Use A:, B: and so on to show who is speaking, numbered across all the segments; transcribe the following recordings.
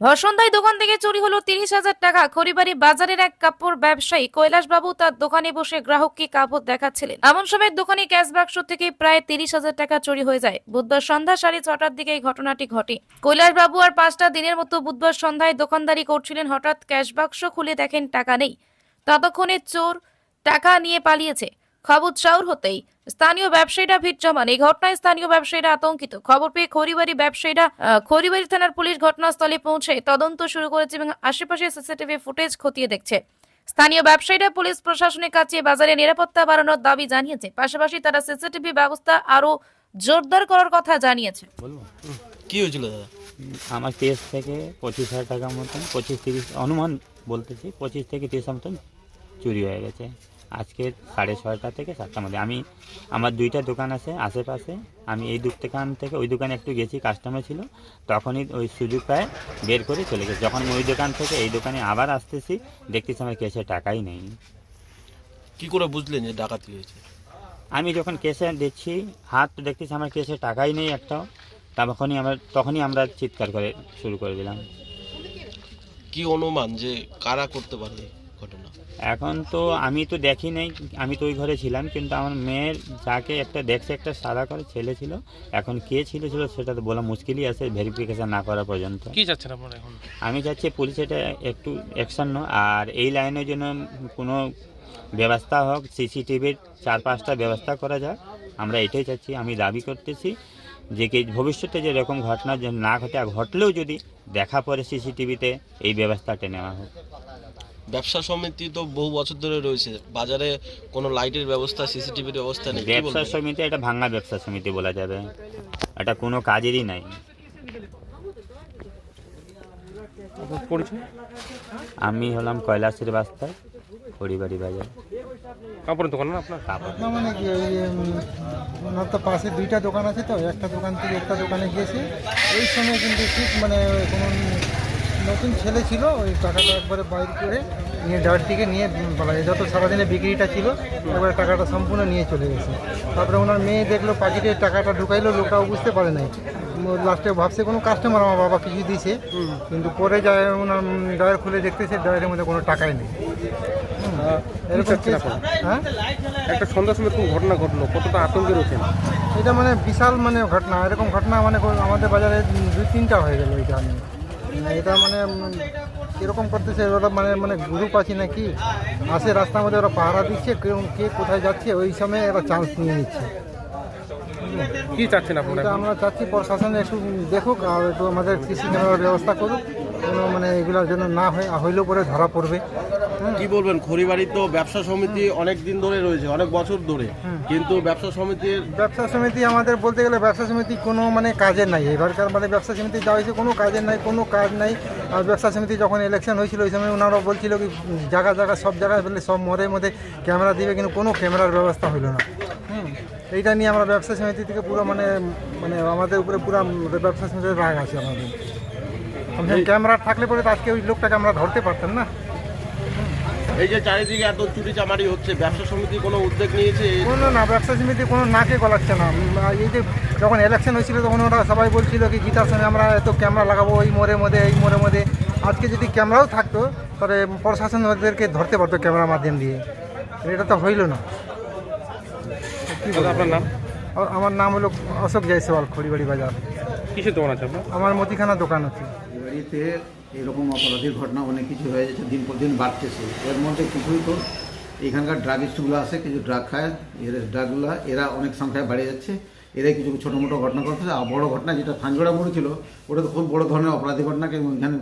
A: ভসন্ধায় দোকান থেকে চুরি হলো তিরিশ হাজার টাকা। খড়িবাড়ি বাজারের এক কাপড় ব্যবসায়ী কৈলাসবাবু তার দোকানে বসে গ্রাহককে কাপড় দেখাচ্ছিলেন। এমন সময় দোকানে ক্যাশ বাক্স থেকে প্রায় তিরিশ হাজার টাকা চুরি হয়ে যায়। বুধবার সন্ধ্যা সাড়ে ছটার দিকে এই ঘটনাটি ঘটে। কৈলাসবাবু আর পাঁচটা দিনের মতো বুধবার সন্ধ্যায় দোকানদারি করছিলেন। হঠাৎ ক্যাশ বাক্স খুলে দেখেন টাকা নেই। ততক্ষণে চোর টাকা নিয়ে পালিয়েছে। খবর চাউর হতেই স্থানীয় ব্যবসায়ীরা ভিড় জমান। এই ঘটনায় স্থানীয় ব্যবসায়ীরা আতঙ্কিত। খবর পেয়ে খড়িবাড়ি ব্যবসায়ীরা খড়িবাড়ি থানার পুলিশ ঘটনাস্থলে পৌঁছে তদন্ত শুরু করেছে এবং আশেপাশে সিসিটিভি ফুটেজ খতিয়ে দেখছে। স্থানীয় ব্যবসায়ীরা পুলিশ প্রশাসনের কাছে বাজারে নিরাপত্তা বাড়ানোর দাবি জানিয়েছে। পাশাপাশি তারা সিসিটিভি ব্যবস্থা আরও জোরদার করার কথা জানিয়েছে।
B: কি হয়েছিল দাদা?
C: আমার কেস থেকে পঁচিশ হাজার টাকার মতন পঁচিশ তিরিশ অনুমান বলতেছি পঁচিশ থেকে তিরিশ মতন চুরি হয়ে গেছে। আজকে সাড়ে ছয়টা থেকে সাতটার মধ্যে। আমি আমার দুইটা দোকান আছে আশেপাশে। আমি এই দোকান থেকে ওই দোকানে একটু গেছি কাস্টমার ছিল। তখনই ওই সুযোগ পায় বের করে চলে গেছে। যখন ওই দোকান থেকে এই দোকানে আবার আসতেছি দেখতেছি আমার কেসে টাকাই নেই।
B: কি করে বুঝলেন যে ডাকাতি হয়েছে?
C: আমি যখন কেসে দেখছি হাত তো দেখতেছি আমার কেসে টাকাই নেই একটাও। তখনই আমরা তখনই আমরা চিৎকার করে শুরু করে দিলাম।
B: কি অনুমান যে কারা করতে পারে এই ঘটনা
C: এখন তো আমি তো দেখি নাই আমি তো ওই ঘরে ছিলাম কিন্তু আমার মেয়ের যাকে একটা দেখছে একটা সাদা করে ছেলে ছিল এখন কে ছিল ছিল সেটা তো বলা মুশকিলই আছে ভেরিফিকেশন না করা পর্যন্ত।
D: কি চাচ্ছেন আপনারা এখন?
C: আমি চাচ্ছি পুলিশ এটা একটু অ্যাকশন নেয় আর এই লাইনের জন্য কোনো ব্যবস্থা হোক সিসিটিভির চার পাঁচটা ব্যবস্থা করা যায় আমরা এটাই চাচ্ছি আমি দাবি করতেছি যে কি ভবিষ্যতে যেরকম ঘটনা না ঘটে আর ঘটলেও যদি দেখা পড়ে সিসিটিভিতে এই ব্যবস্থাটা নেওয়া হোক।
B: ব্যবসা সমিতি তো বহু বছর ধরে রয়েছে। বাজারে কোনো লাইটের ব্যবস্থা সিসিটিভির ব্যবস্থা নেই
C: ব্যবসা সমিতি এটা ভাঙা ব্যবসা সমিতি বলা যাবে। এটা কোনো কাজেরই নাই। আমি হলাম কৈলাসের বাস্তায় খড়িবাড়ি বাজার।
D: কাপড়ের দোকান না আপনার?
C: কাপড়
E: না মানে কি ওই ওনার তো পাশে দুইটা দোকান আছে তো একটা দোকান থেকে একটা দোকানে গিয়েছে। এই সময় কিন্তু ঠিক মানে কোনো নতুন ছেলে ছিল ওই টাকাটা একবারে বাইর করে নিয়ে ডার দিকে নিয়ে বলা যায় যত সারাদিনে বিক্রিটা ছিল একবারে টাকাটা সম্পূর্ণ নিয়ে চলে গেছে। তারপরে ওনার মেয়ে দেখল পাখিতে টাকাটা ঢুকাইলো লোকটাও বুঝতে পারে নাই। লাস্টে ভাবছে কোনো কাস্টমার আমার বাবা কিছু দিয়েছে কিন্তু পরে যায় ওনার ড্রয়ার খুলে দেখতেছে ড্রয়ারের মধ্যে কোনো টাকাই নেই। হ্যাঁ?
D: একটা সন্ধ্যার সময় এরকম ঘটনা ঘটলো কতটা আতঙ্কে রয়েছেন?
E: এটা মানে বিশাল মানে ঘটনা এরকম ঘটনা মানে আমাদের বাজারে দুই তিনটা হয়ে গেল এটা নিয়ে এটা মানে এরকম কীরকম করতেছে? ওরা মানে মানে গ্রুপ আছে নাকি? আসে রাস্তার মধ্যে ওরা পাহারা দিচ্ছে কেউ কে কোথায় যাচ্ছে ওই সময় এরা চান্স নিয়ে নিচ্ছে।
D: কি চাচ্ছেন আপনারা
E: এটা আমরা চাচ্ছি প্রশাসন একটু দেখুক আর একটু আমাদের কৃষি ক্যামেরার ব্যবস্থা করুক কোনো মানে এগুলোর জন্য না হয় হইলেও পরে ধরা পড়বে।
F: কি বলবেন? খড়িবাড়ি তো ব্যবসা সমিতি অনেক দিন ধরে রয়েছে অনেক বছর ধরে। কিন্তু ব্যবসা সমিতির
E: ব্যবসা সমিতি আমাদের বলতে গেলে ব্যবসা সমিতি কোনো মানে কাজের নাই। এবারকার মানে ব্যবসা সমিতি যা হয়েছে কোনো কাজের নাই কোনো কাজ নাই। আর ব্যবসা সমিতি যখন ইলেকশন হয়েছিল ওই সময় ওনারা বলছিল কি জায়গা জায়গা সব জায়গায় বললে সব মরের মধ্যে ক্যামেরা দিবে কিন্তু কোনো ক্যামেরার ব্যবস্থা হলো না। এইটা নিয়ে আমরা ব্যবসা সমিতি থেকে পুরো মানে মানে আমাদের উপরে পুরো ব্যবসা সমিতির রাগ আছে আমাদের। ক্যামেরা থাকলে পরে তো আজকে ওই লোকটাকে আমরা ধরতে পারতাম না।
F: এই যে চারিদিকে এত চুরি চামারি হচ্ছে ব্যবসা সমিতি কোনো উদ্যোগ নিয়েছে?
E: কোনো না ব্যবসা সমিতি কোনো নাকে গলাচ্ছে না। এই যে যখন ইলেকশন হয়েছিল তখন ওরা সবাই বলছিল কি গীতার সঙ্গে আমরা এত ক্যামেরা লাগাবো এই মোড়ের মধ্যে এই মোড়ের মধ্যে আজকে যদি ক্যামেরাও থাকতো তাহলে প্রশাসন ওদেরকে ধরতে পারতো ক্যামেরার মাধ্যম দিয়ে। এটা তো হইল না। কি
D: আপনার নাম?
E: আমার নাম হলো অশোক জয়সওয়াল খড়িবাড়ি বাজার।
D: কিসের দোকান আছে আপনার?
E: আমার মুদিখানা দোকান আছে।
G: বাড়িতে এরকম অপরাধীর ঘটনা অনেক কিছু হয়ে যাচ্ছে, দিন পর দিন বাড়তেছে। এর মধ্যে কিছুই তো এখানকার ড্রাগ ড্রাগিস্টগুলো আছে, কিছু ড্রাগ খায়, এর ড্রাগগুলো এরা অনেক সংখ্যায় বেড়ে যাচ্ছে। এরাই কিছু ছোটো মোটো ঘটনা করতেছে আর বড়ো ঘটনা যেটা থানজোড়া মোড়ে ছিল, ওটা তো খুব বড় ধরনের অপরাধী ঘটনা কিন্তু এখানে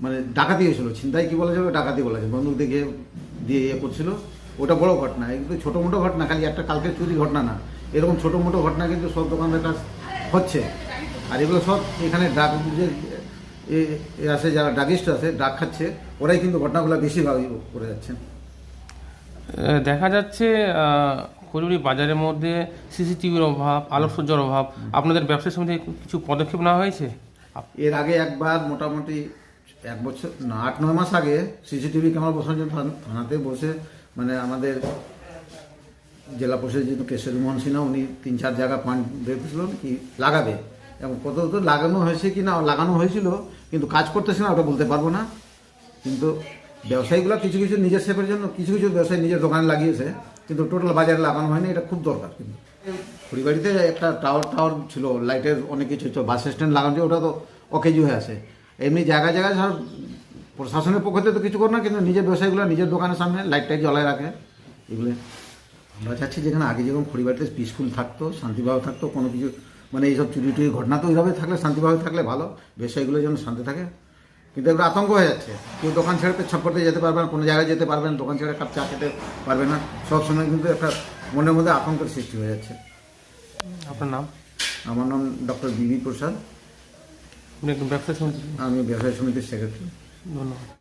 G: মানে ডাকাতি হয়েছিল। ছিনতাই কী বলা যাবে ডাকাতি বলা যায় বন্দুক দেখে দিয়ে ইয়ে করছিল, ওটা বড় ঘটনা। কিন্তু ছোটো মোটো ঘটনা, খালি একটা কালকে চুরি ঘটনা না। এরকম ছোটো মোটো ঘটনা কিন্তু সব দোকানদার কাজ হচ্ছে। আর এগুলো সব এখানে ড্রাগ যে এ- আছে যারা ড্রাগিস্ট আছে ড্রাগ খাচ্ছে ওরাই কিন্তু ঘটনাগুলো বেশিরভাগ ইয়ে করে যাচ্ছেন।
D: দেখা যাচ্ছে কলুরি বাজারের মধ্যে সিসিটিভির অভাব আলোকসজ্জার অভাব আপনাদের ব্যবসার সমিতি কিছু পদক্ষেপ নেওয়া হয়েছে?
G: এর আগে একবার মোটামুটি এক বছর না আট নয় মাস আগে সিসিটিভি ক্যামেরা বসানোর জন্য থানাতে বসে মানে আমাদের জেলা পরিষদ যেহেতু কেশরী মোহন সিনহা উনি তিন চার জায়গা পয়েন্ট দেখেছিলেন কি লাগাবে। এবং কত তো লাগানো হয়েছে কি না লাগানো হয়েছিল, কিন্তু কাজ করতেছে না, ওটা বলতে পারব না। কিন্তু ব্যবসায়ীগুলো কিছু কিছু নিজের সেফের জন্য, কিছু কিছু ব্যবসায়ী নিজের দোকানে লাগিয়েছে, কিন্তু টোটাল বাজারে লাগানো হয়নি, এটা খুব দরকার কিন্তু। খড়িবাড়িতে একটা টাওয়ার টাওয়ার ছিল লাইটের অনেক কিছু ছিল বাস স্ট্যান্ড লাগানো ওটা তো অকেজু হয়ে আছে। এমনি জায়গায় জায়গায় ধর, প্রশাসনের পক্ষ থেকে তো কিছু করে না, কিন্তু নিজের ব্যবসায়ীগুলো নিজের দোকানের সামনে লাইট টাইট জ্বলায় রাখে। এগুলো আমরা চাচ্ছি যেখানে আগে যেরকম খড়িবাড়িতে পিসফুল থাকতো, শান্তিভাবে থাকতো, কোনো কিছু মানে এইসব চুরি টুরি ঘটনা তো ওইভাবে থাকলে শান্তিভাবে থাকলে ভালো। ব্যবসায়ীগুলো যেন শান্তি থাকে। কিন্তু এগুলো আতঙ্ক হয়ে যাচ্ছে। কেউ দোকান ছেড়ে পেছন করতে যেতে পারবে না কোনো জায়গায় যেতে পারবে না দোকান ছেড়ে কাপ চা খেতে পারবে না। সবসময় কিন্তু একটা মনের মধ্যে আতঙ্কের সৃষ্টি হয়ে যাচ্ছে।
D: আপনার নাম?
G: আমার নাম ডক্টর বিবি প্রসাদ। আমি ব্যবসায়ী সমিতির সেক্রেটারি
D: ধন্যবাদ।